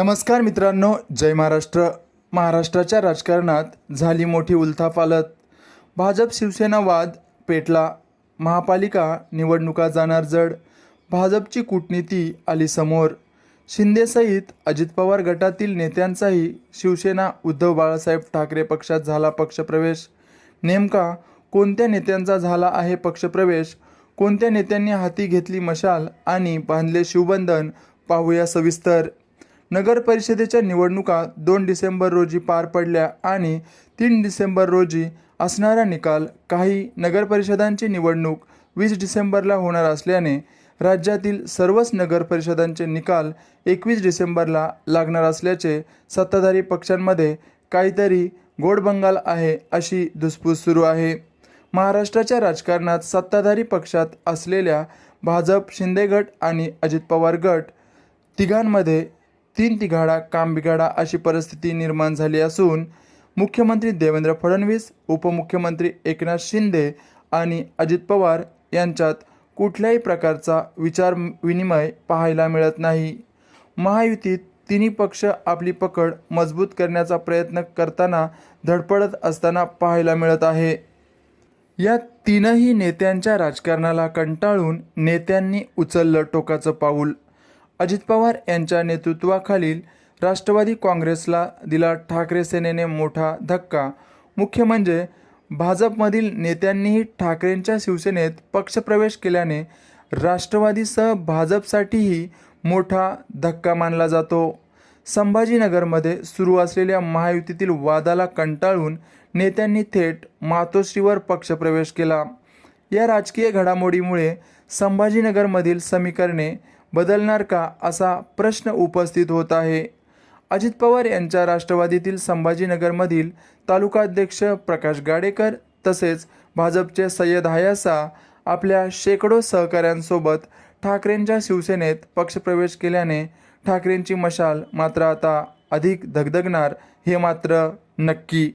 नमस्कार मित्रांनो जय महाराष्ट्र. महाराष्ट्राच्या राजकारणात झाली मोठी उलथापालत भाजप शिवसेना वाद पेटला. महापालिका निवडणुका जाणार जड. भाजपची कूटनीती आली समोर. शिंदेसहित अजित पवार गटातील नेत्यांचाही शिवसेना उद्धव बाळासाहेब ठाकरे पक्षात झाला पक्षप्रवेश. नेमका कोणत्या नेत्यांचा झाला आहे पक्षप्रवेश? कोणत्या नेत्यांनी हाती घेतली मशाल आणि बांधले शिवबंधन? पाहूया सविस्तर. नगर परिषदेच्या निवडणुका दोन डिसेंबर रोजी पार पडल्या आणि तीन डिसेंबर रोजी असणारा निकाल काही नगरपरिषदांची निवडणूक वीस डिसेंबरला होणार असल्याने राज्यातील सर्वच नगरपरिषदांचे निकाल एकवीस डिसेंबरला लागणार असल्याचे सत्ताधारी पक्षांमध्ये काहीतरी गोड बंगाल आहे अशी धुसफूस सुरू आहे. महाराष्ट्राच्या राजकारणात सत्ताधारी पक्षात असलेल्या भाजप शिंदे गट आणि अजित पवार गट तिघांमध्ये तीन तिघाडा काम बिघाडा अशी परिस्थिती निर्माण झाली असून मुख्यमंत्री देवेंद्र फडणवीस उपमुख्यमंत्री एकनाथ शिंदे आणि अजित पवार यांच्यात कुठल्याही प्रकारचा विचार विनिमय पाहायला मिळत नाही. महायुतीत तिन्ही पक्ष आपली पकड मजबूत करण्याचा प्रयत्न करताना धडपडत असताना पाहायला मिळत आहे. या तीनही नेत्यांच्या राजकारणाला कंटाळून नेत्यांनी उचललं टोकाचं पाऊल. अजित पवार यांच्या नेतृत्वाखालील राष्ट्रवादी काँग्रेसला दिला ठाकरे सेनेने मोठा धक्का. मुख्य म्हणजे भाजपमधील नेत्यांनीही ठाकरेंच्या शिवसेनेत पक्षप्रवेश केल्याने राष्ट्रवादीसह भाजपसाठीही मोठा धक्का मानला जातो. संभाजीनगरमध्ये सुरू असलेल्या महायुतीतील वादाला कंटाळून नेत्यांनी थेट मातोश्रीवर पक्षप्रवेश केला. या राजकीय घडामोडीमुळे संभाजीनगरमधील समीकरणे बदलणार का असा प्रश्न उपस्थित होत आहे. अजित पवार यांच्या राष्ट्रवादीतील संभाजीनगरमधील तालुकाध्यक्ष प्रकाश गाडेकर तसेच भाजपचे सय्यद हायासा आपल्या शेकडो सहकाऱ्यांसोबत ठाकरेंच्या शिवसेनेत पक्षप्रवेश केल्याने ठाकरेंची मशाल मात्र आता अधिक धगधगणार हे मात्र नक्की.